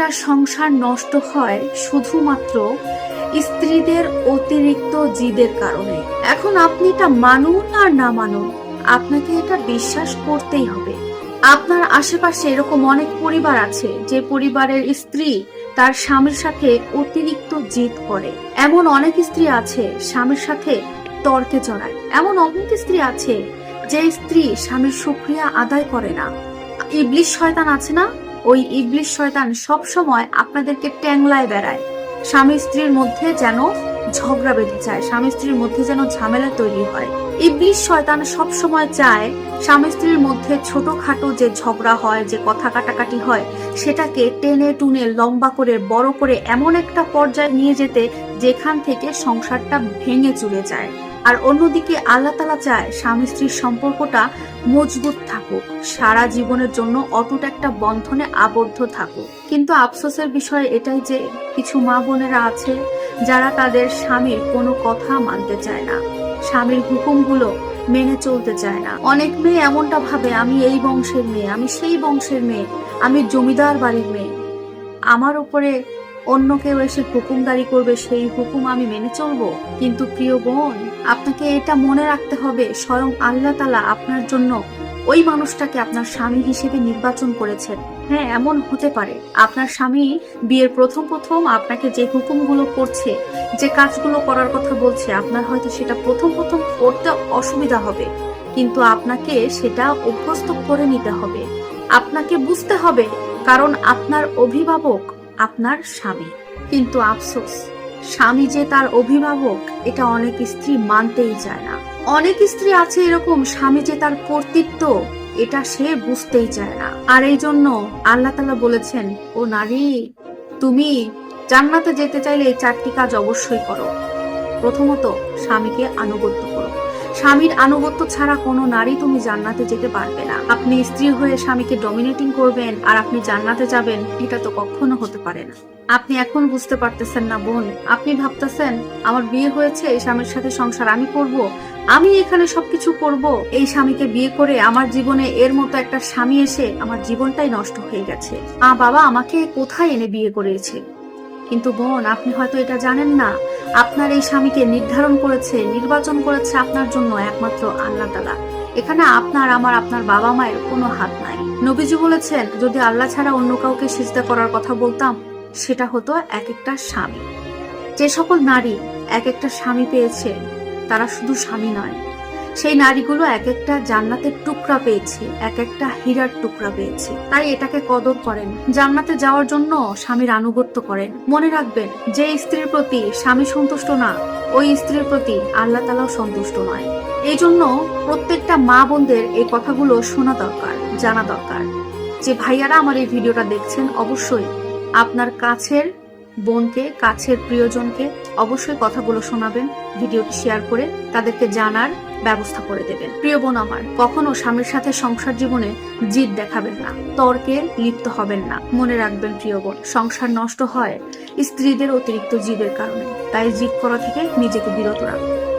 একটা সংসার নষ্ট হয় শুধুমাত্র স্ত্রীদের অতিরিক্ত জিদের কারণে। এখন আপনি এটা মানুন আর না মানুন, আপনাকে এটা বিশ্বাস করতেই হবে। আপনার আশেপাশে এরকম অনেক পরিবার আছে, যে পরিবারের স্ত্রী তার স্বামীর সাথে অতিরিক্ত জিদ করে। এমন অনেক স্ত্রী আছে স্বামীর সাথে তর্কে জড়ায়। এমন অনেক স্ত্রী আছে যে স্ত্রী স্বামীর সুক্রিয়া আদায় করে না। ইবলিশ শয়তান আছে না? ওই ইবলিশ শয়তান সব সময় আপনাদেরকে ট্যাংলায় বেড়ায়। স্বামী স্ত্রীর মধ্যে যেন ঝগড়া বেঁধে যায়, স্বামী স্ত্রীর মধ্যে যেন ঝামেলা তৈরি হয়। ইবলিশ শয়তান সব সময় চায় স্বামী স্ত্রীর মধ্যে ছোটখাটো যে ঝগড়া হয়, যে কথা কাটাকাটি হয়, সেটাকে টেনে টুনে লম্বা করে, বড় করে এমন একটা পর্যায়ে নিয়ে যেতে যেখান থেকে সংসারটা ভেঙে চলে যায়। আর অন্যদিকে আল্লাহ তালা চায় স্বামী স্ত্রীর সম্পর্কটা মজবুত থাকুক, সারা জীবনের জন্য অটুট একটা বন্ধনে আবদ্ধ থাকুক। কিন্তু আফসোসের বিষয় এটাই যে কিছু মা বোনেরা আছে যারা তাদের স্বামীর কোনো কথা মানতে চায় না। স্বামীর হুকুমগুলো মেনে চলতে চায় না। অনেক মেয়ে এমনটা ভাবে, আমি এই বংশের মেয়ে, আমি সেই বংশের মেয়ে, আমি জমিদার বাড়ির মেয়ে। আমার উপরে অন্য কেউ এসে হুকুমদারি করবে, সেই হুকুম আমি মেনে চলবো। কিন্তু প্রিয় বোন, আপনাকে এটা মনে রাখতে হবে, স্বয়ং আল্লাহ তালা আপনার জন্য ওই মানুষটাকে আপনার স্বামী হিসেবে নির্বাচন করেছেন। হ্যাঁ এমন হতে পারে। আপনার স্বামী বিয়ের প্রথম প্রথম আপনাকে যে হুকুমগুলো করছে, যে কাজগুলো করার কথা বলছে, আপনার হয়তো সেটা প্রথম প্রথম করতে অসুবিধা হবে। কিন্তু আপনাকে সেটা অভ্যস্ত করে নিতে হবে। আপনাকে বুঝতে হবে, কারণ আপনার অভিভাবক আপনার স্বামী। কিন্তু আফসোস, স্বামী যে তার অভিভাবক, এটা অনেক স্ত্রী মানতেই চায় না। অনেক স্ত্রী আছে এরকম, স্বামী যে তার কর্তৃত্ব, এটা সে বুঝতেই চায় না। আর এই জন্য আল্লাহ তালা বলেছেন, ও নারী, তুমি জান্নাতে যেতে চাইলে এই চারটি কাজ অবশ্যই করো। প্রথমত, স্বামীকে আনুগত্য স্বামীর আনুগত্য ছাড়া কোনো নারী তুমি জান্নাতে যেতে পারবে না। আপনি স্ত্রী হয়ে স্বামীকে ডমিনেটিং করবেন আর আপনি জান্নাতে যাবেন, এটা তো কখনো হতে পারে না। আপনি এখন বুঝতে পারতেছেন না বোন, আপনি ভাবতেছেন, আমার বিয়ে হয়েছে, এই স্বামীর সাথে সংসার আমি করব, আমি এখানে সবকিছু করব। এই স্বামীকে বিয়ে করে আমার জীবনে এর মতো একটা স্বামী এসে আমার জীবনটাই নষ্ট হয়ে গেছে। মা বাবা আমাকে কোথায় এনে বিয়ে করেছে? কিন্তু বোন, আপনি হয়তো এটা জানেন না আপনার এই স্বামীকে নির্ধারণ করেছে, নির্বাচন করেছে আপনার জন্য একমাত্র আল্লাহ তালা এখানে আপনার, আমার, আপনার বাবা মায়ের কোনো হাত নাই। নবীজি বলেছেন, যদি আল্লাহ ছাড়া অন্য কাউকে সিজদা করার কথা বলতাম, সেটা হতো এক একটা স্বামী। যে সকল নারী এক একটা স্বামী পেয়েছে, তারা শুধু স্বামী নয় সেই নারীগুলো এক একটা জান্নাতের টুকরা পেয়েছে, এক একটা হীরার টুকরা পেয়েছে। তাই এটাকে কদর করেন। জান্নাতে যাওয়ার জন্য স্বামীর আনুগত্য করেন। মনে রাখবেন, যে স্ত্রীর প্রতি স্বামী সন্তুষ্ট না, ওই স্ত্রীর প্রতি আল্লাহ তালাও সন্তুষ্ট নয়। এই জন্য প্রত্যেকটা মা বোনদের এই কথাগুলো শোনা দরকার, জানা দরকার। যে ভাইয়ারা আমার এই ভিডিওটা দেখছেন, অবশ্যই আপনার কাছের বোনকে, কাছের প্রিয়জনকে অবশ্যই কথাগুলো শোনাবেন, ভিডিওটি শেয়ার করে তাদেরকে জানার ব্যবস্থা করে দেবেন। প্রিয় বোন আমার, কখনো স্বামীর সাথে সংসার জীবনে জিদ দেখাবেন না, তর্কে লিপ্ত হবেন না। মনে রাখবেন প্রিয় বোন, সংসার নষ্ট হয় স্ত্রীদের অতিরিক্ত জিদের কারণে, তাই জিদ করা থেকে নিজেকে বিরত রাখুন।